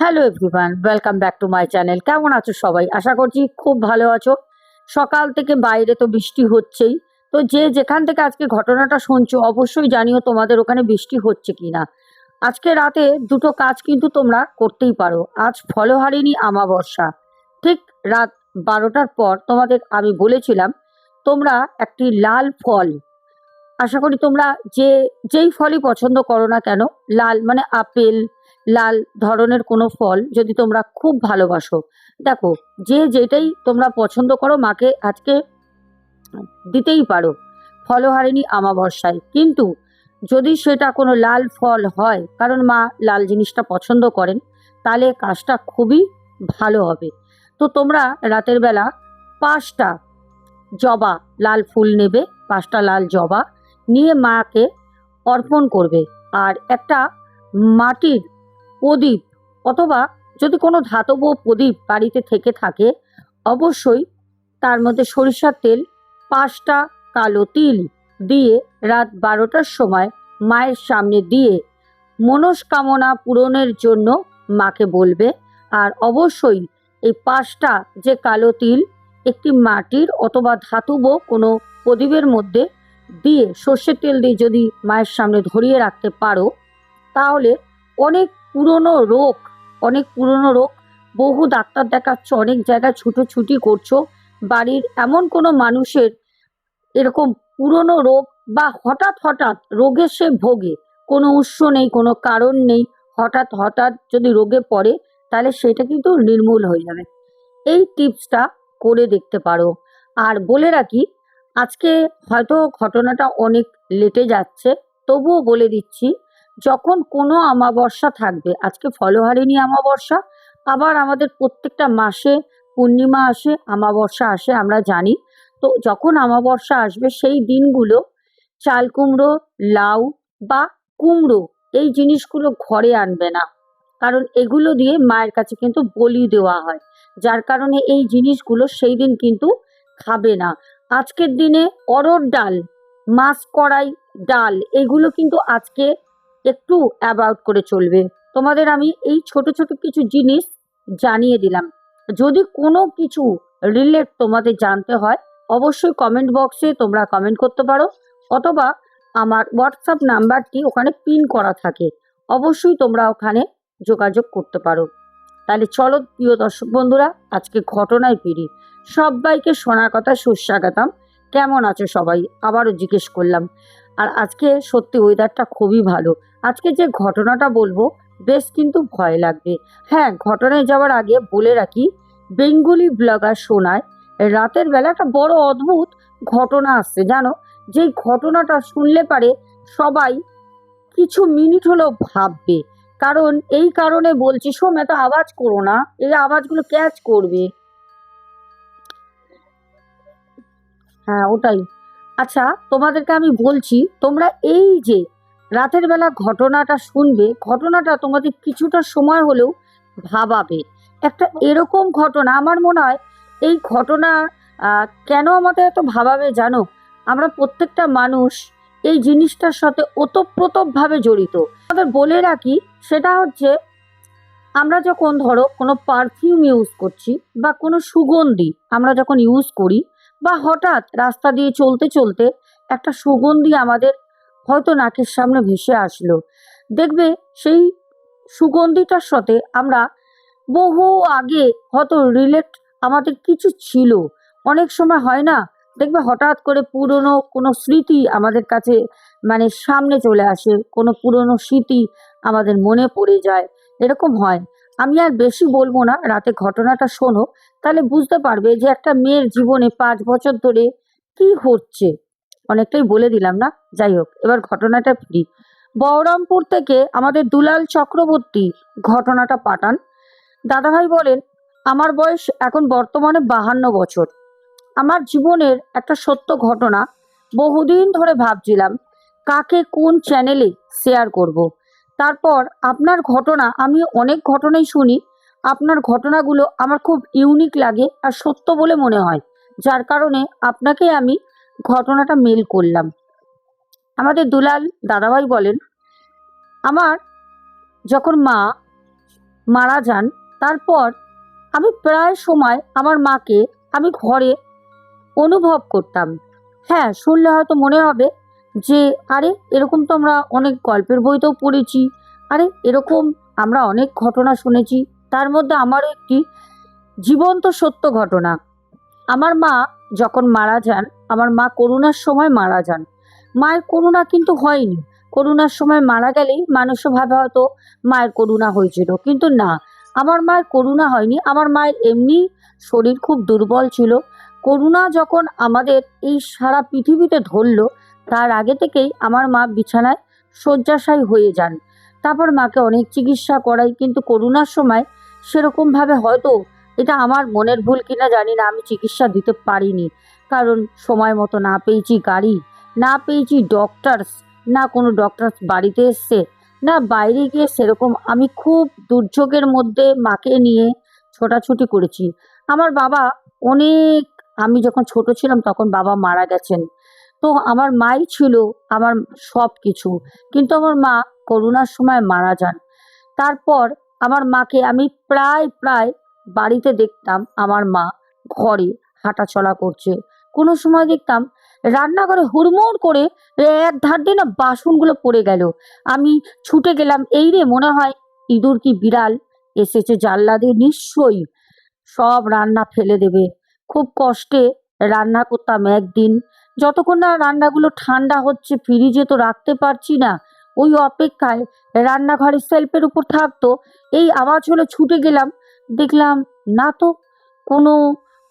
Hello everyone welcome back to my channel কেমন আছো সবাই? আশা করছি খুব ভালো আছো। সকাল থেকে বাইরে তো বৃষ্টি হচ্ছেই। তো যে যেখান থেকে আজকে ঘটনাটা শুনছো, অবশ্যই জানিও তোমাদের ওখানে বৃষ্টি হচ্ছে কি না আজকে রাতে দুটো কাজ কিন্তু তোমরা করতেই পারো। আজ ফলহারিণী আমাবস্যা ঠিক রাত বারোটার পর তোমাদের আমি বলেছিলাম, তোমরা একটি লাল ফল। আশা করি তোমরা যে, যেই ফলই পছন্দ করো না কেন, লাল মানে আপেল লাল ধরনের কোনো ফল যদি তোমরা খুব ভালোবাসো। দেখো, যে যেটাই তোমরা পছন্দ করো মাকে আজকে দিতেই পারো। ফলহারিণী আমাবস্যায় কিন্তু যদি সেটা কোনো লাল ফল হয়, কারণ মা লাল জিনিসটা পছন্দ করেন, তাহলে কাজটা খুবই ভালো হবে। তো তোমরা রাতের বেলা পাঁচটা জবা লাল ফুল নেবে, পাঁচটা লাল জবা নিয়ে মাকে অর্পণ করবে। আর একটা মাটির প্রদীপ। অথবা যদি কোনো ধাতব প্রদীপ বাড়িতে থেকে থাকে, অবশ্যই তার মধ্যে সরিষার তেল, পাঁচটা কালো তিল দিয়ে রাত বারোটার সময় মায়ের সামনে দিয়ে মনস্কামনা পূরণের জন্য মাকে বলবে। আর অবশ্যই এই পাঁচটা যে কালো তিল একটি মাটির অথবা ধাতুব কোনো প্রদীপের মধ্যে দিয়ে সর্ষের তেল দিয়ে যদি মায়ের সামনে ধরিয়ে রাখতে পারো, তাহলে অনেক পুরনো রোগ, অনেক পুরনো রোগ। বহু ডাক্তার দেখাচ্ছ, অনেক জায়গায় ছুটোছুটি করছ। বাড়ির এমন কোনো মানুষের এরকম পুরনো রোগ বা হঠাৎ হঠাৎ রোগে সে ভোগে, কোনো উৎস নেই, কোনো কারণ নেই, হঠাৎ হঠাৎ যদি রোগে পড়ে, তাহলে সেটা কিন্তু নির্মূল হয়ে যাবে। এই টিপসটা করে দেখতে পারো। আর বলে রাখি, আজকে হয়তো ঘটনাটা অনেক লেটে যাচ্ছে, তবুও বলে দিচ্ছি যখন কোনো আমাবস্যা থাকবে, আজকে ফলহারিণী আমাবস্যা আবার আমাদের প্রত্যেকটা মাসে পূর্ণিমা আসে আমাবস্যা আসে, আমরা জানি। তো যখন আমাবস্যা আসবে, সেই দিনগুলো চাল কুমড়ো, লাউ বা কুমড়ো, এই জিনিসগুলো ঘরে আনবে না। কারণ এগুলো দিয়ে মায়ের কাছে কিন্তু বলি দেওয়া হয়। যার কারণে এই জিনিসগুলো সেই দিন কিন্তু খাবে না। আজকের দিনে অরড় ডাল, মাছ কড়াই, ডাল, এগুলো কিন্তু আজকে একটু অ্যাবাউট করে চলবে। তোমাদের আমি এই ছোট ছোট কিছু জিনিস জানিয়ে দিলাম। যদি কোনো কিছু রিলেট তোমাদের জানতে হয়, অবশ্যই কমেন্ট বক্সে তোমরা কমেন্ট করতে পারো, অথবা আমার হোয়াটসঅ্যাপ নাম্বারটি ওখানে পিন করা থাকে। অবশ্যই তোমরা ওখানে যোগাযোগ করতে পারো। তাহলে চলো প্রিয় দর্শক বন্ধুরা, আজকে ঘটনায় ফিরি। সবাইকে শোনার কথা সুস্বাগতম। কেমন আছো সবাই? আবারও জিজ্ঞেস করলাম। আর আজকে সত্যি ওয়েদারটা খুবই ভালো। আজকে যে ঘটনাটা বলব, বেশ কিন্তু ভয় লাগবে। হ্যাঁ ঘটনায় যাওয়ার আগে বলে রাখি, বেঙ্গলি ব্লগার শোনায় রাতের বেলা একটা বড় অদ্ভুত ঘটনা আসছে, জানো? যেই ঘটনাটা শুনলে পারে সবাই কিছু মিনিট হলেও ভাববে। কারণ এই কারণে বলছি শোন এত আওয়াজ করো না। এই আওয়াজগুলো ক্যাচ করবে। হ্যাঁ ওটাই। আচ্ছা তোমাদেরকে আমি বলছি, তোমরা এই যে রাতের বেলা ঘটনাটা শুনবে, ঘটনাটা তোমাদের কিছুটা সময় হলেও ভাবাবে। একটা এরকম ঘটনা, আমার মনে হয় এই ঘটনা কেন আমাদের এত ভাবাবে জানো? আমরা প্রত্যেকটা মানুষ এই জিনিসটার সাথে ওতপ্রোতভাবে জড়িত। আমাদের বলে রাখি, সেটা হচ্ছে আমরা যখন ধরো কোনো পারফিউম ইউজ করছি বা কোনো সুগন্ধি আমরা যখন ইউজ করি বা হঠাৎ রাস্তা দিয়ে চলতে চলতে একটা সুগন্ধি আমাদের হয়তো নাকের সামনে ভেসে আসলো। দেখবে সেই সুগন্ধিটার সাথে আমরা বহু আগে হয়তো রিলেট আমাদের কিছু ছিল। অনেক সময় হয় না, দেখবে হঠাৎ করে পুরনো কোনো স্মৃতি আমাদের কাছে মানে সামনে চলে আসে, কোনো পুরনো স্মৃতি আমাদের মনে পড়ে যায়, এরকম হয়। আমি আর বেশি বলব না, রাতে ঘটনাটা শোনো, তাহলে বুঝতে পারবে যে একটা মেয়ের জীবনে পাঁচ বছর ধরে কি হচ্ছে। অনেকটাই বলে দিলাম না? যাই হোক, এবার ঘটনাটা ফিরি বহরমপুর থেকে আমাদের দুলাল চক্রবর্তী ঘটনাটা পাঠান। দাদাভাই বলেন, আমার বয়স এখন বর্তমানে বাহান্ন বছর। আমার জীবনের একটা সত্য ঘটনা বহুদিন ধরে ভাবছিলাম, কাকে কোন চ্যানেলে শেয়ার করব। তারপর আপনার ঘটনা, আমি অনেক ঘটনাই শুনি। আপনার ঘটনাগুলো আমার খুব ইউনিক লাগে আর সত্য বলে মনে হয়। যার কারণে আপনাকে আমি ঘটনাটা মেল করলাম। আমাদের দুলাল দাদাভাই বলেন, আমার যখন মা মারা যান, তারপর আমি প্রায় সময় আমার মাকে আমি ঘরে অনুভব করতাম। হ্যাঁ শুনলে হয়তো মনে হবে যে, আরে, এরকম তো আমরা অনেক গল্পের বইতেও পড়েছি। আরে, এরকম আমরা অনেক ঘটনা শুনেছি। তার মধ্যে আমারও একটি জীবন্ত সত্য ঘটনা। আমার মা যখন মারা যান, আমার মা করোনার সময় মারা যান। মায়ের করোনা কিন্তু হয়নি। করোনার সময় মারা গেলেই মানুষ ভাবে হয়তো মায়ের করুণা হয়েছিল। কিন্তু না, আমার মায়ের করুণা হয়নি। আমার মায়ের এমনি শরীর খুব দুর্বল ছিল। করুণা যখন আমাদের এই সারা পৃথিবীতে ধরলো তার আগে থেকেই আমার মা বিছানায় শয্যাশায়ী হয়ে যান। তারপর মাকে অনেক চিকিৎসা করাই, কিন্তু করোনার সময় সেরকমভাবে হয়তো এটা আমার মনের ভুল কিনা জানি না, আমি চিকিৎসা দিতে পারিনি। কারণ সময় মতো না পেয়েছি গাড়ি, না পেয়েছি ডক্টরস না কোনো ডক্টরস বাড়িতে এসছে, না বাইরে গিয়ে সেরকম আমি খুব দুর্যোগের মধ্যে মাকে নিয়ে ছোটাছুটি করেছি। আমার বাবা অনেক, আমি যখন ছোট ছিলাম তখন বাবা মারা গেছেন। তো আমার মাই ছিল আমার সব কিছু কিন্তু আমার মা করোনার সময় মারা যান। তারপর আমার মাকে আমি প্রায় প্রায় বাড়িতে দেখতাম আমার মা ঘরে হাঁটাচলা করছে। কোনো সময় দেখতাম রান্নাঘরে হুড়মুড় করে এক ধার দিয়ে না বাসনগুলো পড়ে গেল। আমি ছুটে গেলাম, এই রে, মনে হয় ইঁদুর কি বিড়াল? এসেছে জানলা দিয়ে, নিশ্চয়ই। সব রান্না ফেলে দেবে। খুব কষ্টে রান্না করতাম একদিন। যতক্ষণ না রান্নাগুলো ঠান্ডা হচ্ছে, ফ্রিজে তো রাখতে পারছি না। ওই অপেক্ষায় রান্নাঘরের সেলফের উপর থাকতো, এই আওয়াজ হলে ছুটে গেলাম। দেখলাম, না তো, কোনো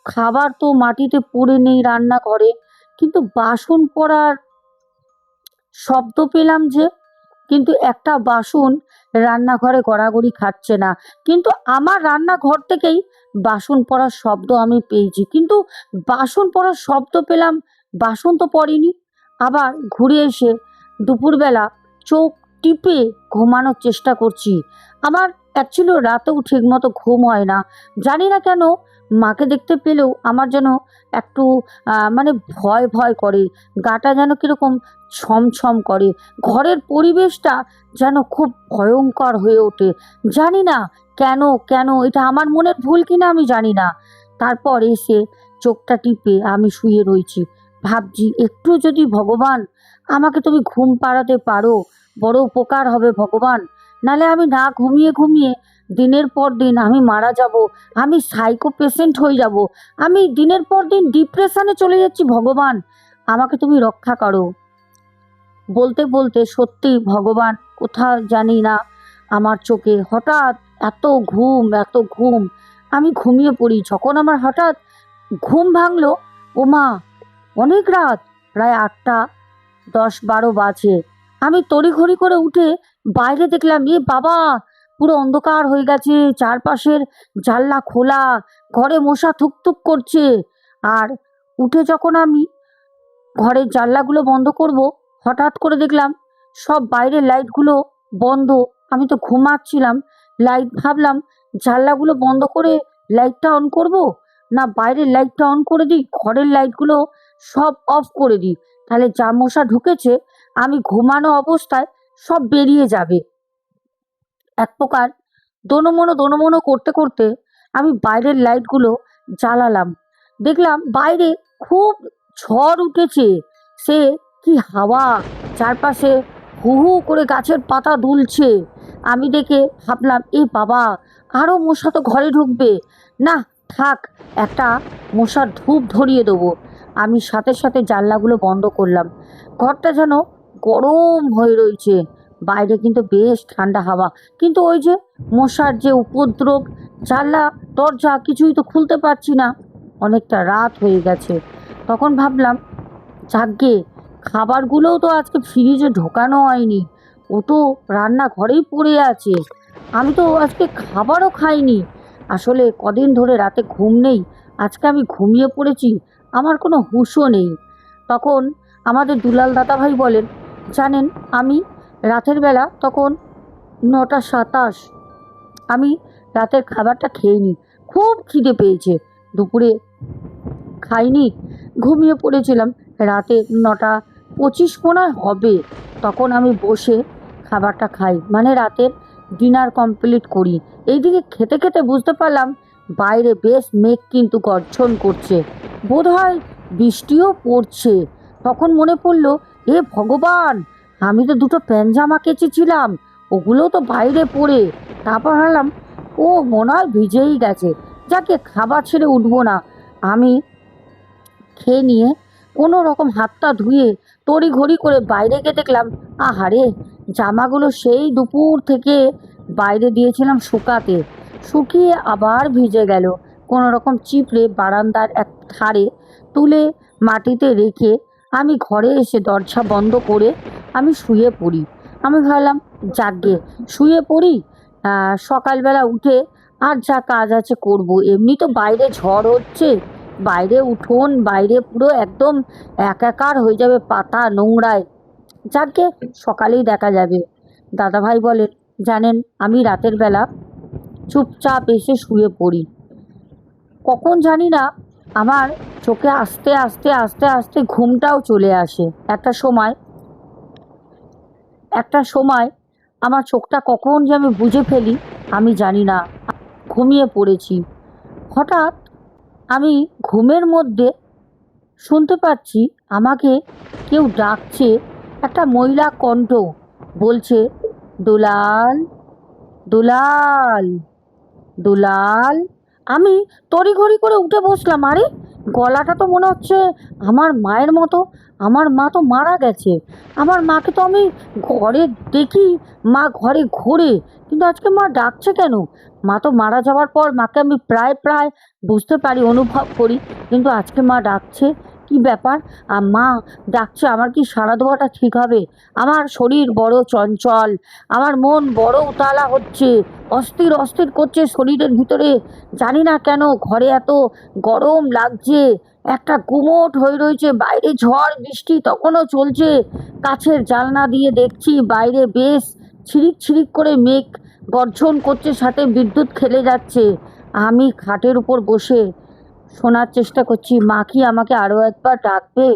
খাবার তো মাটিতে পড়ে নেই রান্নাঘরে, কিন্তু বাসন পড়ার শব্দ পেলাম যে, কিন্তু একটা বাসন রান্নাঘরে গড়াগড়ি খাচ্ছে না। কিন্তু আমার রান্নাঘর থেকেই বাসন পড়ার শব্দ আমি পেয়েছি। কিন্তু বাসন পড়ার শব্দ পেলাম বাসন তো পড়েনি। আবার ঘুরে এসে দুপুরবেলা চোখ টিপে ঘুমানোর চেষ্টা করছি। আমার অ্যাকচুয়ালি রাতেও ঠিক মতো ঘুম হয় না। জানি না কেন মাকে দেখতে পেলেও আমার যেন একটু মানে ভয় ভয় করে। গাটা যেন কীরকম ছমছম করে। ঘরের পরিবেশটা যেন খুব ভয়ঙ্কর হয়ে ওঠে। জানি না কেন কেন, এটা আমার মনের ভুল কিনা আমি জানি না। তারপর এসে চোখটা টিপে আমি শুয়ে রয়েছি। ভাবছি, একটু যদি ভগবান, আমাকে তুমি ঘুম পাড়াতে পারো, বড় উপকার হবে ভগবান। নালে আমি না ঘুমিয়ে ঘুমিয়ে দিনের পর দিন আমি মারা যাব, আমি সাইকো পেশেন্ট হয়ে যাব, আমি দিনের পর দিন ডিপ্রেশনে চলে যাচ্ছি ভগবান। আমাকে তুমি রক্ষা করো। বলতে বলতে সত্যি ভগবান কোথাও জানি না আমার চোখে হঠাৎ এত ঘুম এত ঘুম। আমি ঘুমিয়ে পড়ি, যখন আমার হঠাৎ ঘুম ভাঙলো ও মা অনেক রাত, প্রায় আটটা, দশ বারো বাজে। আমি তড়িঘড়ি করে উঠে বাইরে দেখলাম, এ বাবা, পুরো অন্ধকার হয়ে গেছে, চারপাশের জানলা খোলা, ঘরে মশা থুকথুক করছে। আর উঠে যখন আমি ঘরের জানলাগুলো বন্ধ করব, হঠাৎ করে দেখলাম, সব বাইরের লাইটগুলো বন্ধ। আমি তো ঘুমাচ্ছিলাম, লাইট ভাবলাম, জানলাগুলো বন্ধ করে লাইটটা অন করব? না, বাইরের লাইটটা অন করে দিই, ঘরের লাইটগুলো সব অফ করে দিই। তাহলে যা মশা ঢুকেছে, আমি ঘুমানো অবস্থায় সব বেরিয়ে যাবে। এক প্রকার দোনোমনো দোনোমনো করতে করতে আমি বাইরের লাইটগুলো জ্বালালাম। দেখলাম বাইরে খুব ঝড় উঠেছে। সে কি হাওয়া, চারপাশে হু হু করে গাছের পাতা দুলছে। আমি দেখে ভাবলাম, এ বাবা আরও মশা তো ঘরে ঢুকবে। না, থাক, একটা মশার ধূপ ধরিয়ে দেবো। আমি সাথে সাথে জানলাগুলো বন্ধ করলাম। ঘরটা যেন গরম হয়ে রয়েছে। বাইরে কিন্তু বেশ ঠান্ডা হাওয়া। কিন্তু ওই যে মশার যে উপদ্রব, জানলা, দরজা কিছুই তো খুলতে পারছি না। অনেকটা রাত হয়ে গেছে। তখন ভাবলাম, যাকগে, খাবারগুলোও তো আজকে ফ্রিজে ঢোকানো হয়নি। ও তো রান্নাঘরেই পড়ে আছে। আমি তো আজকে খাবারও খাইনি। আসলে কদিন ধরে রাতে ঘুম নেই। আজকে আমি ঘুমিয়ে পড়েছি। আমার কোনো হুঁশও নেই। তখন আমাদের দুলাল দাদাভাই বলেন, জানেন, আমি রাতের বেলা তখন নটা সাতাশ, আমি রাতের খাবারটা খেয়ে খুব খিদে পেয়েছে। দুপুরে খাইনি, ঘুমিয়ে পড়েছিলাম। রাতে নটা পঁচিশ হয় হবে। তখন আমি বসে খাবারটা খাই। মানে রাতের ডিনার কমপ্লিট করি। এইদিকে খেতে খেতে বুঝতে পারলাম, বাইরে বেশ মেঘ কিন্তু গর্জন করছে। বোধহয় বৃষ্টিও পড়ছে। তখন মনে পড়ল এ ভগবান, আমি তো দুটো প্যান্ট জামা কেচেছিলাম, ওগুলো তো বাইরে পড়ে। তারপর হারলাম ও মনে হয় ভিজেই গেছে, যাকে খাবার ছেড়ে উঠবো না। আমি খেয়ে নিয়ে কোনো রকম হাতটা ধুয়ে তড়ি ঘড়ি করে বাইরে গিয়ে দেখলাম, আহারে, জামাগুলো সেই দুপুর থেকে বাইরে দিয়েছিলাম শুকাতে। শুকিয়ে আবার ভিজে গেল। কোনো রকম চিপড়ে বারান্দার এক ধারে তুলে মাটিতে রেখে আমি ঘরে এসে দরজা বন্ধ করে আমি শুয়ে পড়ি। আমি ভাবলাম যাকগে শুয়ে পড়ি? সকালবেলা উঠে আর যা কাজ আছে করব। এমনি তো বাইরে ঝড় হচ্ছে। বাইরে উঠোন, বাইরে পুরো একদম একাকার হয়ে যাবে পাতা নোংরায়। যাকে সকালেই দেখা যাবে। দাদাভাই বলে, জানেন, আমি রাতের বেলা চুপচাপ এসে শুয়ে পড়ি। কখন জানি না, আমার চোখে আস্তে আস্তে আস্তে আস্তে ঘুমটাও চলে আসে। একটা সময় একটা সময় আমার চোখটা কখন যে আমি বুঝে ফেলি, আমি জানি না। ঘুমিয়ে পড়েছি। হঠাৎ আমি ঘুমের মধ্যে শুনতে পাচ্ছি, আমাকে কেউ ডাকছে, একটা মহিলা কণ্ঠ বলছে, দুলাল দুলাল দুলাল। আমি তড়িঘড়ি করে উঠে বসলাম, আরে গলাটা তো মনে হচ্ছে আমার মায়ের মতো, আমার মা তো মারা গেছে, আমার মাকে তো আমি ঘরে দেখি, মা ঘরে ঘোরে, কিন্তু আজকে মা ডাকছে কেন? মা তো মারা যাওয়ার পর মাকে আমি প্রায় প্রায় বুঝতে পারি, অনুভব করি, কিন্তু আজকে মা ডাকছে কি ব্যাপার? মা, ডাকছে আমার কি সাড়া দেওয়াটা ঠিক হবে? আমার শরীর বড় চঞ্চল, আমার মন বড় উতালা হচ্ছে, অস্থির অস্থির করছে শরীরের ভিতরে। জানি না কেন ঘরে এত গরম লাগছে, একটা গুমোট হয়ে রয়েছে, বাইরে ঝড়, বৃষ্টি তখনও চলছে। কাছের জানলা দিয়ে দেখছি বাইরে বেশ ছিরিক ছিরিক করে মেঘ গর্জন করছে, সাথে বিদ্যুৎ খেলে যাচ্ছে। আমি খাটের উপর বসে শোনার চেষ্টা করছি। মা কি আমাকে আরও একবার ডাকবে?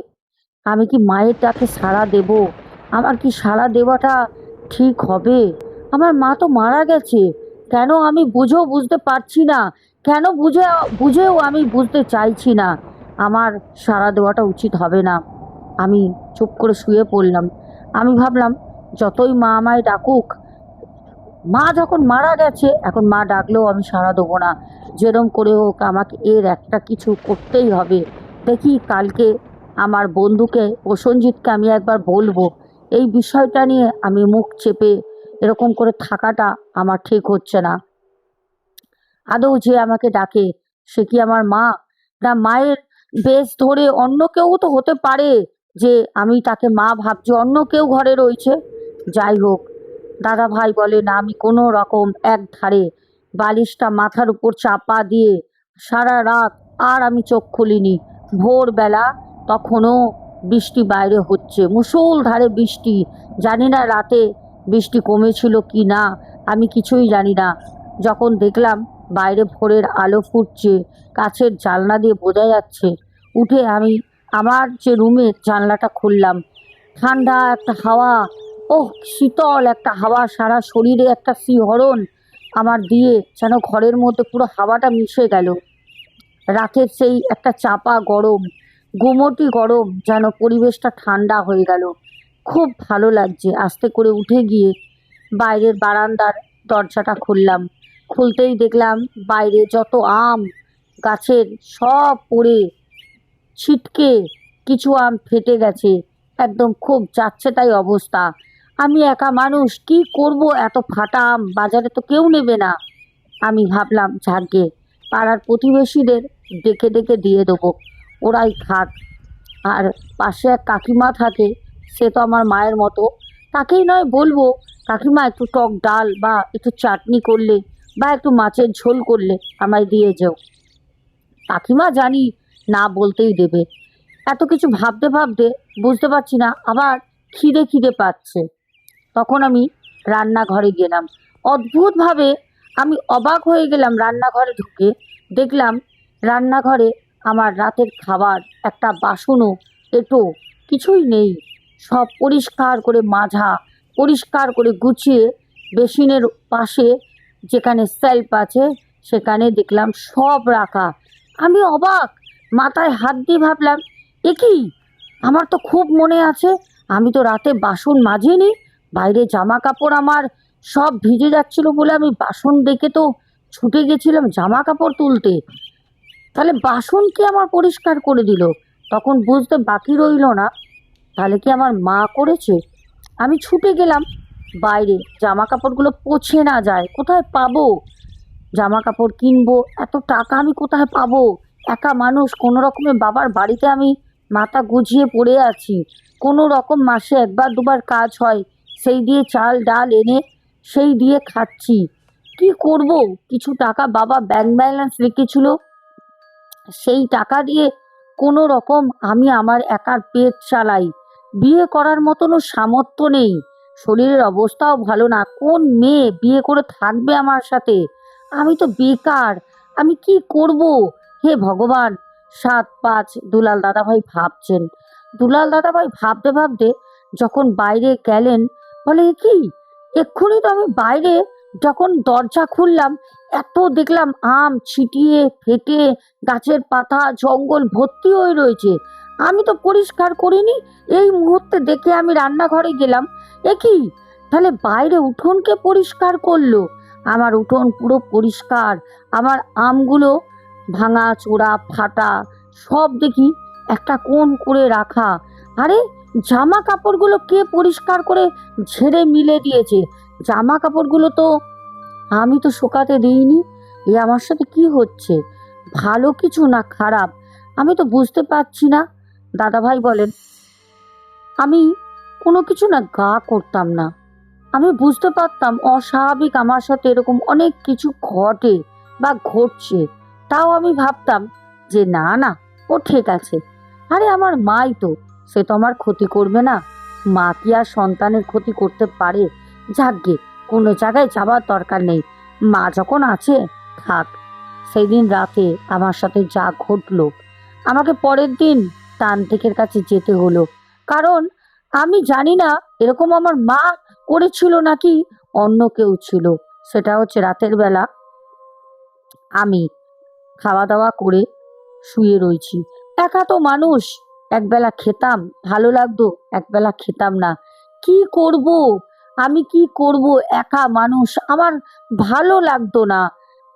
আমি কি মায়ের ডাকে সাড়া দেব? আমার কি সাড়া দেওয়াটা ঠিক হবে? আমার মা তো মারা গেছে। কেন আমি বুঝেও বুঝতে পারছি না। কেন বুঝে, বুঝেও আমি বুঝতে চাইছি না। আমার সাড়া দেওয়াটা উচিত হবে না। আমি চুপ করে শুয়ে পড়লাম। আমি ভাবলাম, যতই মা আমায় ডাকুক, মা যখন মারা গেছে, এখন মা ডাকলেও আমি সাড়া দেবো না। যেরম করে হোক আমাকে এর একটা কিছু করতেই হবে। দেখি কালকে আমার বন্ধুকে প্রসঞ্জিৎকে আমি একবার বলব। এই বিষয়টা নিয়ে আমি মুখ চেপে এরকম করে থাকাটা আমার ঠিক হচ্ছে না। আদৌ যে আমাকে ডাকে, সে কি আমার মা? না, মায়ের বেশ ধরে অন্য কেউ তো হতে পারে যে আমি তাকে মা ভাবছি, অন্য কেউ ঘরে রয়েছে? যাই হোক দাদা ভাই বলে, না, আমি কোনো রকম এক ধারে বালিশটা মাথার উপর চাপা দিয়ে সারা রাত আর আমি চোখ খুলিনি। ভোরবেলা তখনও বৃষ্টি বাইরে হচ্ছে। মুষলধারে বৃষ্টি। জানি না রাতে বৃষ্টি কমেছিল কি না, আমি কিছুই জানি না। যখন দেখলাম বাইরে ভোরের আলো ফুটছে, কাছের জানলা দিয়ে বোঝা যাচ্ছে, উঠে আমি আমার যে রুমের জানলাটা খুললাম, ঠান্ডা একটা হাওয়া, ওহ, শীতল একটা হাওয়া, সারা শরীরে একটা শিহরণ আমার দিয়ে যেন ঘরের মধ্যে পুরো হাওয়াটা মিশে গেল। রাতের সেই একটা চাপা গরম, গুমোটি গরম, যেন পরিবেশটা ঠান্ডা হয়ে গেল। খুব ভালো লাগছে। আস্তে করে উঠে গিয়ে বাইরের বারান্দার দরজাটা খুললাম। খুলতেই দেখলাম বাইরে যত আম, গাছের সব পড়ে, ছিটকে কিছু আম ফেটে গেছে। একদম খুব যাচ্ছে তাই অবস্থা। আমি একা মানুষ, কি করব এত ফাটা আম? বাজারে তো কেউ নেবে না। আমি ভাবলাম ঝাঁকে পাড়ার প্রতিবেশীদের ডেকে ডেকে দিয়ে দেবো। ওরাই খাক। আর পাশে এক কাকিমা থাকে, সে তো আমার মায়ের মতো। তাকেই নয় বলব, কাকিমা একটু টক ডাল বা একটু চাটনি করলে বা একটু মাছের ঝোল করলে আমায় দিয়ে যাও। কাকিমা জানি না বলতেই দেবে। এত কিছু ভাবতে ভাবতে বুঝতে পারছি না, আবার খিদে খিদে পাচ্ছে। তখন আমি রান্নাঘরে গেলাম। অদ্ভুতভাবে আমি অবাক হয়ে গেলাম রান্নাঘরে ঢুকে। দেখলাম রান্নাঘরে আমার রাতের খাবার, একটা বাসনও, এটো কিছুই নেই। সব পরিষ্কার করে মাজা, পরিষ্কার করে গুছিয়ে বেসিনের পাশে যেখানে সেলফ আছে, সেখানে দেখলাম সব রাখা। আমি অবাক, মাথায় হাত দিয়ে ভাবলাম, এ কি? আমার তো খুব মনে আছে, আমি তো রাতে বাসন মাজিনি। বাইরে জামা কাপড় আমার সব ভিজে যাচ্ছিল বলে আমি বাসন দেখে তো ছুটে গেছিলাম জামা কাপড় তুলতে। তাহলে বাসন কি আমার পরিষ্কার করে দিল? তখন বুঝতে বাকি রইল না। তাহলে কি আমার মা করেছে? আমি ছুটে গেলাম। বাইরে জামা কাপড়গুলো পচে না যায়। কোথায় পাবো? জামা কাপড় কিনবো? এত টাকা আমি কোথায় পাবো? একা মানুষ, কোনো রকমে বাবার বাড়িতে আমি মাথা গুজিয়ে পড়ে আছি। কোনো রকম মাসে একবার দুবার কাজ হয়। সেই দিয়ে চাল, ডাল এনে সেই দিয়ে খাচ্ছি। কি করব? কিছু টাকা বাবা ব্যাংক ব্যালেন্স রেখেছিল। সেই টাকা দিয়ে কোনো রকম আমি আমার একার পেট চালাই। বিয়ে করার মতনও সামর্থ্য নেই। শরীরের অবস্থাও ভালো না। কোন মেয়ে বিয়ে করে থাকবে আমার সাথে? আমি তো বেকার। আমি কি করব? হে ভগবান! সাত, পাঁচ, দুলাল দাদাভাই ভাবছেন। দুলাল দাদাভাই ভাবতে ভাবতে যখন বাইরে গেলেন বলে কি? এক্ষুনি তো আমি বাইরে যখন দরজা খুললাম, এত দেখলাম আম ছিটিয়ে ফেটে গাছের পাতা, জঙ্গল ভর্তি হয়ে রয়েছে। আমি তো পরিষ্কার করিনি। এই মুহূর্তে দেখে আমি রান্নাঘরে গেলাম। এ কি? তাহলে বাইরে উঠোনকে পরিষ্কার করল? আমার উঠোন পুরো পরিষ্কার। আমার আমগুলো ভাঙা, চোরা, ফাটা, সব দেখি একটা কোণ করে রাখা। আরে জামা কাপড়গুলো কে পরিষ্কার করে ঝেড়ে মিলে দিয়েছে? জামা কাপড়গুলো তো আমি তো শুকাতে দিইনি। এ আমার সাথে কি হচ্ছে? ভালো কিছু না খারাপ? আমি তো বুঝতে পারছি না। দাদাভাই বলেন, আমি কোনো কিছু না গা করতাম না। আমি বুঝতে পারতাম অস্বাভাবিক আমার সাথে এরকম অনেক কিছু ঘটে বা ঘটছে। তাও আমি ভাবতাম যে না না, ও ঠিক আছে। আরে আমার মাই তো সে তো আমার ক্ষতি করবে না। মা কি আর সন্তানের ক্ষতি করতে পারে? যাকগে, কোনো জায়গায় যাবার দরকার নেই। মা যখন আছে, থাক। সেই দিন রাতে আমার সাথে যা ঘটলো, আমাকে পরের দিন তান্ত্রিকের কাছে যেতে হলো। কারণ আমি জানি না, এরকম আমার মা করেছিল নাকি অন্য কেউ ছিল। সেটা হচ্ছে রাতের বেলা আমি খাওয়া দাওয়া করে শুয়ে রয়েছি। একা তো মানুষ একবেলা খেতাম, ভালো লাগতো, একবেলা খেতাম না। কি করব? আমি কি করব? একা মানুষ, আমার ভালো লাগতো না।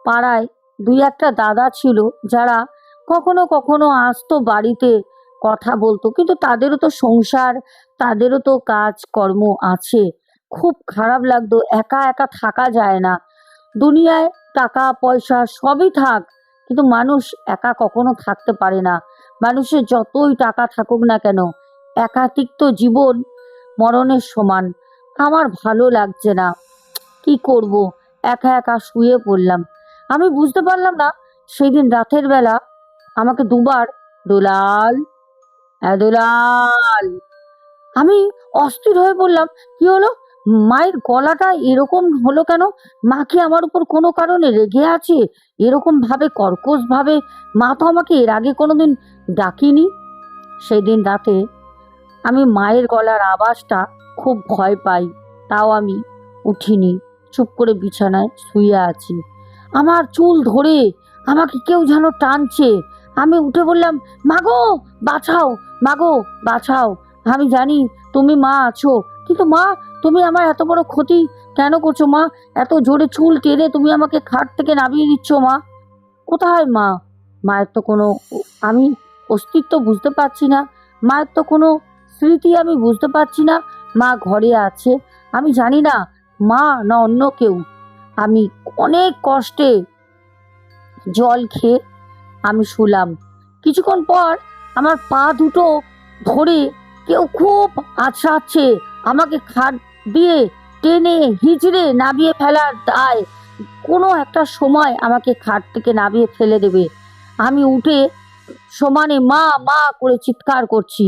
পাড়ায় দুই একটা দাদা ছিল যারা কখনো কখনো আসতো বাড়িতে, কথা বলতো। কিন্তু তাদেরও তো সংসার, তাদেরও তো কাজ কর্ম আছে। খুব খারাপ লাগতো, একা একা থাকা যায় না। দুনিয়ায় টাকা, পয়সা সবই থাক, কিন্তু মানুষ একা কখনো থাকতে পারে না। মানুষের যতই টাকা থাকুক না কেন, একাকিত্ব জীবন মরণের সমান। আমার ভালো লাগছে না। কি করব? একা একা শুয়ে পড়লাম। আমি বুঝতে পারলাম না সেই দিন রাতের বেলা আমাকে দুবার, দোলাল হ্যাঁ দুলাল, আমি অস্থির হয়ে পড়লাম। কি হলো? মায়ের গলাটা এরকম হলো কেন? মা কি আমার উপর কোনো কারণে রেগে আছে? এরকম ভাবে, কর্কশ ভাবে মা তো আমাকে এর আগে কোনোদিন ডাকিনি। সেদিন রাতে আমি মায়ের গলার আওয়াজটা খুব ভয় পাই, তাও আমি উঠিনি, চুপ করে বিছানায় শুয়ে আছি। আমার চুল ধরে আমাকে কেউ যেন টানছে। আমি উঠে বললাম, মাগো, বাঁচাও মাগো, বাঁচাও। আমি জানি তুমি মা আছো, কিন্তু মা তুমি আমার এত বড় ক্ষতি কেন করছ, মা? এত জোরে চুল টেনে তুমি আমাকে খাট থেকে নামিয়ে দিচ্ছ, মা? কোথায়, মা? মায়ের তো কোনো আমি অস্তিত্ব বুঝতে পারছি না। মায়ের তো কোনো স্মৃতি আমি বুঝতে পারছি না। মা ঘরে আছে। আমি জানি না মা না অন্য কেউ। আমি অনেক কষ্টে জল খেয়ে আমি শুলাম। কিছুক্ষণ পর আমার পা দুটো ধরে কেউ খুব আছড়াচ্ছে। আমাকে খাট দিয়ে টেনে হিজড়ে নামিয়ে ফেলার দায়। কোনো একটা সময় আমাকে খাট থেকে নামিয়ে ফেলে দেবে। আমি উঠে সমানে মা মা করে চিৎকার করছি।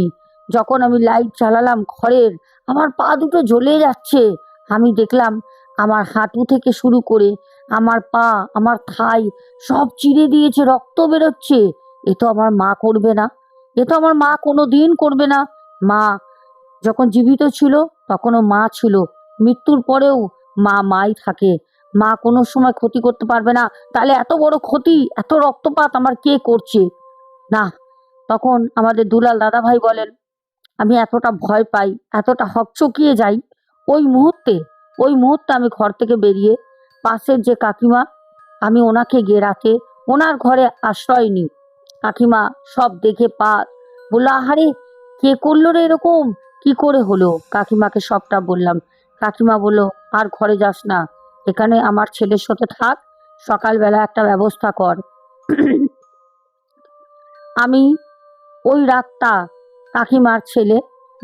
যখন আমি লাইট চালালাম ঘরের, আমার পা দুটো জ্বলে যাচ্ছে। আমি দেখলাম আমার হাঁটু থেকে শুরু করে আমার পা, আমার থাই সব চিড়ে দিয়েছে, রক্ত বেরোচ্ছে। এ তো আমার মা করবে না। এ তো আমার মা কোনো দিন করবে না। মা যখন জীবিত ছিল, তখনও মা ছিল। মৃত্যুর পরেও মা মাই থাকে। মা কোনো সময় ক্ষতি করতে পারবে না। তাহলে এত বড় ক্ষতি, এত রক্তপাত আমার কে করছে? না, তখন আমাদের দুলাল দাদা ভাই বলেন, আমি এতটা ভয় পাই, এতটা হকচকিয়ে যাই। ওই মুহূর্তে ওই মুহূর্তে আমি ঘর থেকে বেরিয়ে পাশের যে কাকিমা, আমি ওনাকে গিয়ে রাতে ওনার ঘরে আশ্রয় নিই। কাকিমা সব দেখে পা বলল, আহারে, কে করল রে এরকম? কি করে হলো? কাকিমাকে সবটা বললাম। কাকিমা বলল, আর ঘরে যাস না। এখানে আমার ছেলের সাথে থাক। সকালবেলা একটা ব্যবস্থা কর। আমি ওই রাতটা কাকিমার ছেলে,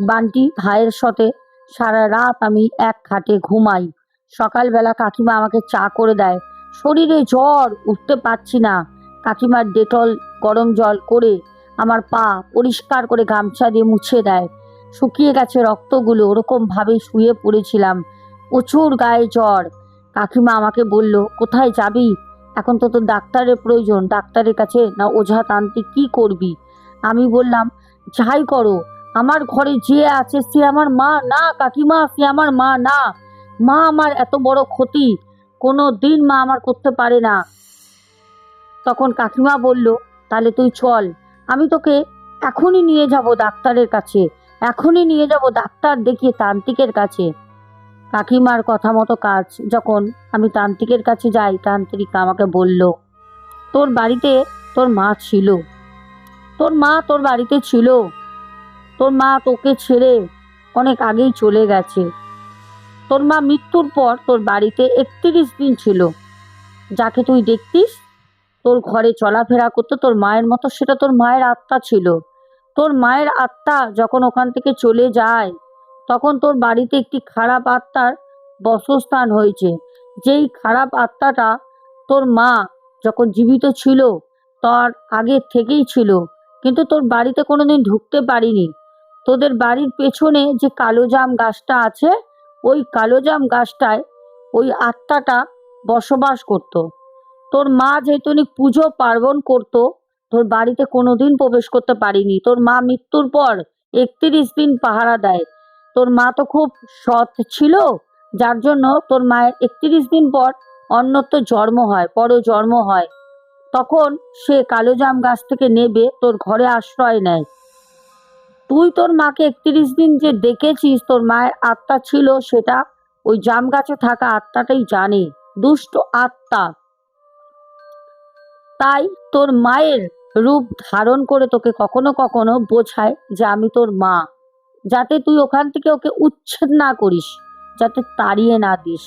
বান্টি ভাইয়ের সাথে সারা রাত আমি এক খাটে ঘুমাই। সকালবেলা কাকিমা আমাকে চা করে দেয়। শরীরে জ্বর, উঠতে পারছি না। কাকিমার ডেটল গরম জল করে আমার পা পরিষ্কার করে গামছা দিয়ে মুছে দেয়। শুকিয়ে গেছে রক্তগুলো ওরকমভাবেই শুয়ে পড়েছিলাম। প্রচুর গায়ে জ্বর। কাকিমা আমাকে বলল, কোথায় যাবি? এখন তো তোর ডাক্তারের প্রয়োজন। ডাক্তারের কাছে না ওঝা তান্ত্রিক কি করবি? আমি বললাম, যাই করো। আমার ঘরে যে আছে সে আমার মা না, কাকিমা, সে আমার মা না। মা আমার এত বড় ক্ষতি। কোনো দিন মা আমার করতে পারে না। তখন কাকিমা বলল, তাহলে তুই চল। আমি তোকে এখনই নিয়ে যাব ডাক্তারের কাছে। এখনই নিয়ে যাব ডাক্তার দেখিয়ে তান্ত্রিকের কাছে। কাকিমার কথা মতো কাজ, যখন আমি তান্ত্রিকের কাছে যাই, তান্ত্রিক আমাকে বলল, তোর বাড়িতে তোর মা ছিল। তোর মা তোর বাড়িতে ছিল। তোর মা তোকে ছেড়ে অনেক আগেই চলে গেছে। তোর মা মৃত্যুর পর তোর বাড়িতে একত্রিশ দিন ছিল। যাকে তুই দেখতিস, তোর ঘরে চলাফেরা করতো তোর মায়ের মতো সেটা তোর মায়ের আত্মা ছিল। তোর মায়ের আত্মা যখন ওখান থেকে চলে যায়, তখন তোর বাড়িতে একটি খারাপ আত্মার বসস্থান হয়েছে। যেই খারাপ আত্মাটা তোর মা যখন জীবিত ছিল, তার আগের থেকেই ছিল, কিন্তু তোর বাড়িতে কোনোদিন ঢুকতে পারিনি। তোদের বাড়ির পেছনে যে কালো জাম গাছটা আছে, ওই কালো জাম গাছটায় ওই আত্মাটা বসবাস করতো। তোর মা যেহেতু পুজো পার্বণ করতো তোর বাড়িতে কোনোদিন প্রবেশ করতে পারিনি। তোর মা মৃত্যুর পর একত্রিশ দিন পাহারা দেয়। তোর মা তো খুব সৎ ছিল, যার জন্য তোর মায়ের একত্রিশ দিন পর অন্যত্র জন্ম হয় পর জন্ম হয়। তখন সে কালো জাম গাছ থেকে নেবে, তোর ঘরে আশ্রয় নেয়। তুই তোর মাকে একত্রিশ দিন যে দেখেছিস, তোর মায়ের আত্মা ছিল সেটা ওই জাম গাছে থাকা আত্মাটাই জানে, দুষ্ট আত্মা। তাই তোর মায়ের রূপ ধারণ করে তোকে কখনো কখনো বোঝায় যে আমি তোর মা। যাতে তুই ওখান থেকে ওকে উচ্ছেদ না করিস, যাতে তাড়িয়ে না দিস।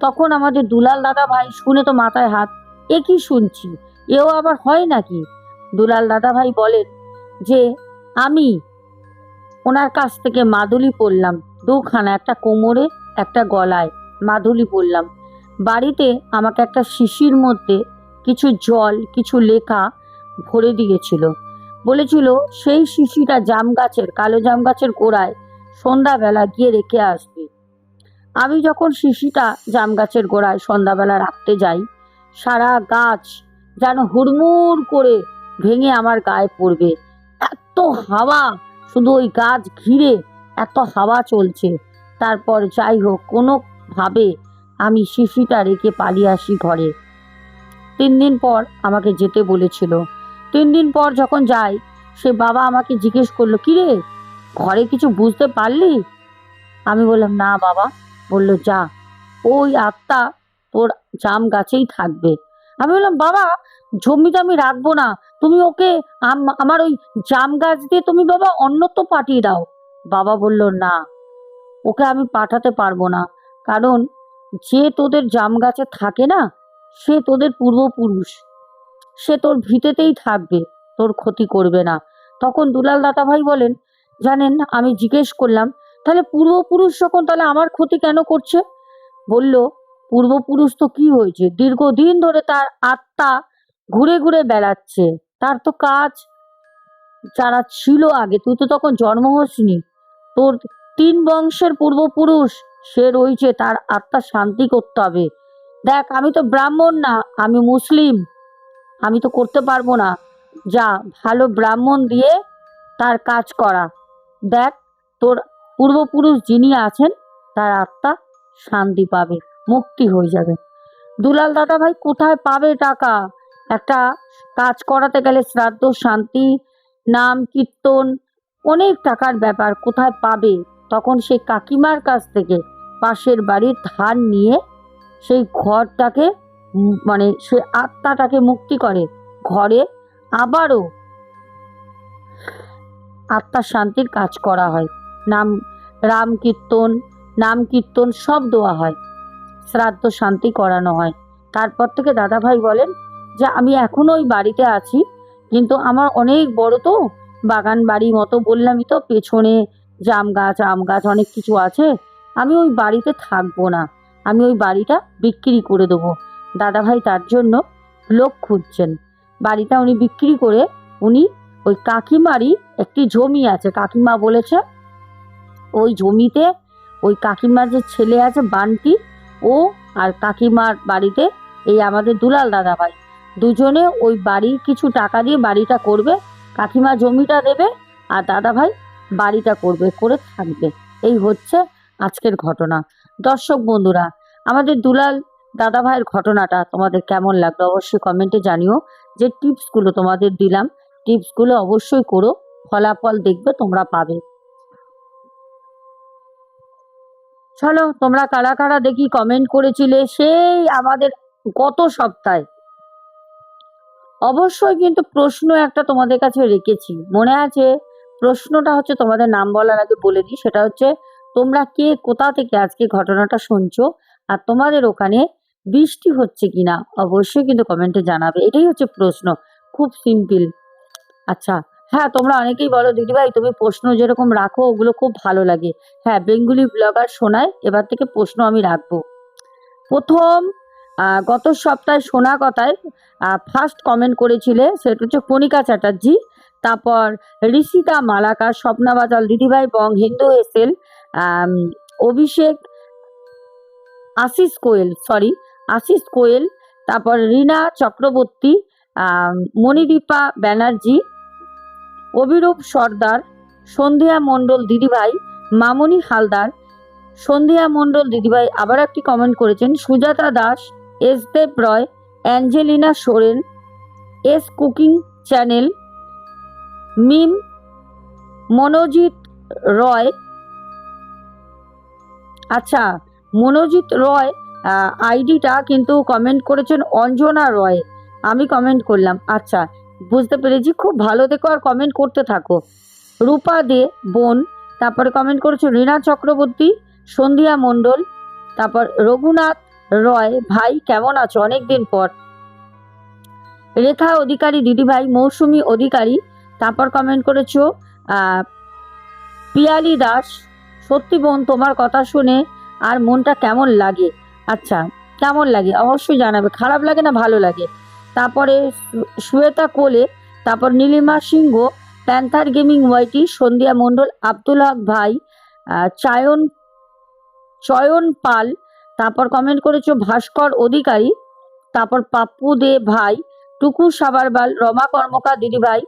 তখন আমাদের দুলাল দাদা ভাই শুনে তো মাথায় হাত, এ কি শুনছি? এও আবার হয় নাকি? দুলাল দাদা ভাই বলেন যে, আমি ওনার কাছ থেকে মাদুলি পরলাম, দুখানা, একটা কোমরে, একটা গলায় মাদুলি পরলাম। বাড়িতে আমাকে একটা শিশির মধ্যে কিছু জল, কিছু লেখা ভরে দিয়েছিল। বলেছিল, সেই শিশিটা জাম গাছের কালো জাম গাছের গোড়ায় সন্ধ্যাবেলা গিয়ে রেখে আসবে। আমি যখন শিশিটা জাম গাছের গোড়ায় সন্ধ্যাবেলা রাখতে যাই, সারা গাছ যেন হুড়মুড় করে ভেঙে আমার গায়ে পড়বে। এত হাওয়া, শুধু ওই গাছ ঘিরে এত হাওয়া চলছে। তারপর যাই হোক, কোনোভাবে আমি শিশিটা রেখে পালিয়ে আসি ঘরে। তিন দিন পর আমাকে যেতে বলেছিল তিন দিন পর যখন যাই, সে বাবা আমাকে জিজ্ঞেস করল কি রে ঘরে কিছু বুঝতে পারলি? আমি বললাম, না বাবা। বলল, যা, ওই আত্মা তোর জাম গাছেই থাকবে। আমি বললাম, বাবা জমিতে আমি রাখব না। তুমি ওকে আম- আমার ওই জাম গাছ দিয়ে তুমি বাবা অন্যত্র পাঠিয়ে দাও। বাবা বলল, না, ওকে আমি পাঠাতে পারব না। কারণ যে তোদের জাম গাছে থাকে না, সে তোদের পূর্বপুরুষ। সে তোর ভিতেতেই থাকবে, তোর ক্ষতি করবে না। তখন দুলাল দাতা ভাই বলেন, জানেন, আমি জিজ্ঞেস করলাম, তাহলে পূর্বপুরুষ যখন তাহলে আমার ক্ষতি কেন করছে? বলল, পূর্বপুরুষ তো কি হয়েছে? দীর্ঘদিন ধরে তার আত্মা ঘুরে ঘুরে বেড়াচ্ছে। তার তো কাজ যারা ছিল আগে, তুই তো তখন জন্ম হসনি। তোর তিন বংশের পূর্বপুরুষ, সে রয়েছে তার আত্মা শান্তি করতে হবে। দেখ, আমি তো ব্রাহ্মণ না, আমি মুসলিম। আমি তো করতে পারব না। যা, ভালো ব্রাহ্মণ দিয়ে তার কাজ করা। দেখ, তোর পূর্বপুরুষ যিনি আছেন, তার আত্মা শান্তি পাবে, মুক্তি হয়ে যাবে। দুলাল দাদা ভাই কোথায় পাবে টাকা? একটা কাজ করাতে গেলে শ্রাদ্ধ, শান্তি, নাম, কীর্তন, অনেক টাকার ব্যাপার কোথায় পাবে? তখন সেই কাকিমার কাছ থেকে পাশের বাড়ির ধার নিয়ে সেই ঘরটাকে মানে সে আত্মাটাকে মুক্তি করে। ঘরে আবারও আত্মার শান্তির কাজ করা হয়। নাম রাম কীর্তন, নাম কীর্তন সব দেওয়া হয়। শ্রাদ্ধ শান্তি করানো হয়। তারপর থেকে দাদাভাই বলেন যে, আমি এখনও ওই বাড়িতে আছি, কিন্তু আমার অনেক বড় তো, বাগান বাড়ি মতো বললামই তো, পেছনে জাম গাছ, আম গাছ অনেক কিছু আছে। আমি ওই বাড়িতে থাকব না। আমি ওই বাড়িটা বিক্রি করে দেবো। দাদাভাই তার জন্য লোক খুঁজছেন। বাড়িটা উনি বিক্রি করে উনি ওই কাকিমারই একটি জমি আছে। কাকিমা বলেছে, ওই জমিতে ওই কাকিমার যে ছেলে আছে, বান্টি, ও আর কাকিমার বাড়িতে এই আমাদের দুলাল দাদা ভাই দুজনে ওই বাড়ির কিছু টাকা দিয়ে বাড়িটা করবে, কাকিমা জমিটা দেবে আর দাদা ভাই বাড়িটা করবে, করে থাকবে। এই হচ্ছে আজকের ঘটনা। দর্শক বন্ধুরা, আমাদের দুলাল দাদা ভাইয়ের ঘটনাটা তোমাদের কেমন লাগল অবশ্যই কমেন্টে জানিও। যে টিপসগুলো তোমাদের দিলাম, টিপসগুলো অবশ্যই করো, ফলাফল দেখবে, তোমরা পাবে। চলো, তোমরা কারা কারা দেখি কমেন্ট করেছিলে, সেই আমাদের গত সপ্তাহে। অবশ্যই কিন্তু প্রশ্ন একটা তোমাদের কাছে রেখেছি। মনে আছে? প্রশ্নটা হচ্ছে তোমাদের নাম বলার আগে বলে দিই, সেটা হচ্ছে, তোমরা কে, কোথা থেকে আজকে ঘটনাটা শুনছো, আর তোমাদের ওখানে বৃষ্টি হচ্ছে কিনা? অবশ্যই কিন্তু কমেন্টে জানাবে। এটাই হচ্ছে প্রশ্ন। খুব সিম্পল আচ্ছা হ্যাঁ তোমরা অনেকেই বলো, দিদিভাই, তুমি প্রশ্ন যেরকম রাখো, ওগুলো খুব ভালো লাগে। হ্যাঁ বেঙ্গুলি ব্লগার শোনায় এবার থেকে প্রশ্ন আমি রাখব। প্রথম গত সপ্তাহে শোনা কথায় ফার্স্ট কমেন্ট করেছিলে, সেটা হচ্ছে কণিকা চ্যাটার্জি। তারপর, ঋষিতা মালাকার, স্বপ্না বাজাল, দিদিভাই বং, হিন্দু এসেল অভিষেক, আশিস কোয়েল সরি আশিস কোয়েল, তারপর রীনা চক্রবর্তী মণিদীপা ব্যানার্জি, অভিরূপ সর্দার, সন্ধিয়া মণ্ডল দিদিভাই, মামনি হালদার। সন্ধিয়া মণ্ডল দিদিভাই আবার একটি কমেন্ট করেছেন, Sujata Das S Dev Roy, Angelina Soren, S cooking channel, Mim, Manojit Roy. আচ্ছা মনোজিৎ রয় আইডিটা কিন্তু কমেন্ট করেছেন অঞ্জনা রয়। আমি কমেন্ট করলাম আচ্ছা বুঝতে পেরেছি, খুব ভালো দেখো আর কমেন্ট করতে থাকো। রূপা দে, বোন, তারপরে কমেন্ট করেছ রীনা চক্রবর্তী, সন্ধিয়া মণ্ডল, তারপর রঘুনাথ রয়, ভাই, কেমন আছো? অনেক দিন পর। রেখা অধিকারী, দিদিভাই, মৌসুমি অধিকারী, তারপর কমেন্ট করেছ পিয়ালি দাস, সত্যি বোন, তোমার কথা শুনে আর মনটা কেমন লাগে? আচ্ছা কেমন লাগে? অবশ্যই জানাবে। খারাপ লাগে না, ভালো লাগে। তারপরে শ্বেতা কোলে, তারপর Nilima Singh, Panther gaming YT, Sandhya Mondal, Abdul Haque ভাই চায়ন, চয়ন পাল, তারপর কমেন্ট করেছ ভাস্কর অধিকারী, তারপর পাপ্পু দে ভাই, টুকু সাবারবাল, রমা কর্মকার দিদিভাই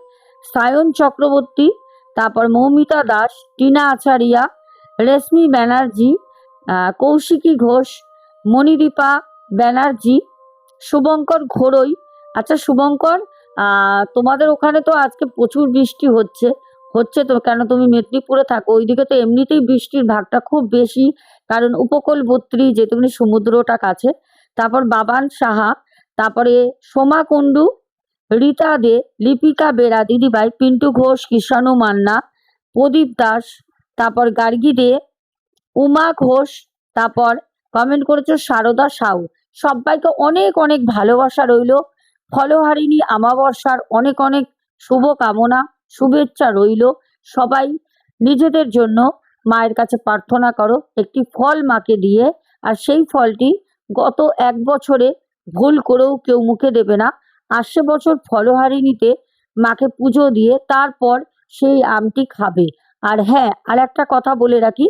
সায়ন চক্রবর্তী, তারপর মৌমিতা দাস, টিনা আচারিয়া, রেশমি ব্যানার্জি কৌশিকী ঘোষ মণিদীপা ব্যানার্জি, শুভঙ্কর ঘোড়ই। আচ্ছা শুভঙ্কর তোমাদের ওখানে তো আজকে প্রচুর বৃষ্টি হচ্ছে। হচ্ছে তো, কেন তুমি মেদিনীপুরে থাকো? ওইদিকে তো এমনিতেই বৃষ্টির ভাগটা খুব বেশি। কারণ উপকূলবর্তী যেটুকুনি সমুদ্রটা কাছে। তারপর বাবান সাহা, তারপরে সোমা কুণ্ডু, রীতা দে, লিপিকা বেরা, দিদিভাই, পিন্টু ঘোষ কৃষাণু মান্না, প্রদীপ দাস, তারপর গার্গী দে, উমা ঘোষ, তারপর কমেন্ট করেছ, সারদা সাউ। সবাইকে অনেক অনেক ভালোবাসা রইল। ফলহারিণী আমাবস্যার অনেক অনেক শুভ কামনা শুভেচ্ছা রইল। সবাই নিজেদের জন্য মায়ের কাছে প্রার্থনা করো, একটি ফল মাকে দিয়ে। আর সেই ফলটি গত এক বছরে ভুল করেও কেউ মুখে দেবে না। আসছে বছর ফলহারিণীতে মাকে পুজো দিয়ে তারপর সেই আমটি খাবে। আর হ্যাঁ আর একটা কথা বলে রাখি।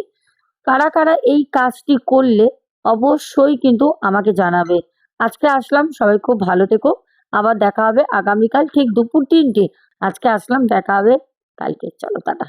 কারা কারা এই কাজটি করলে অবশ্যই কিন্তু আমাকে জানাবে। আজকে আসলাম, সবাই খুব ভালো থেকো। আবার দেখা হবে আগামীকাল ঠিক দুপুর তিনটে। আজকে আসলাম, দেখা হবে কালকে। চলো, টাটা।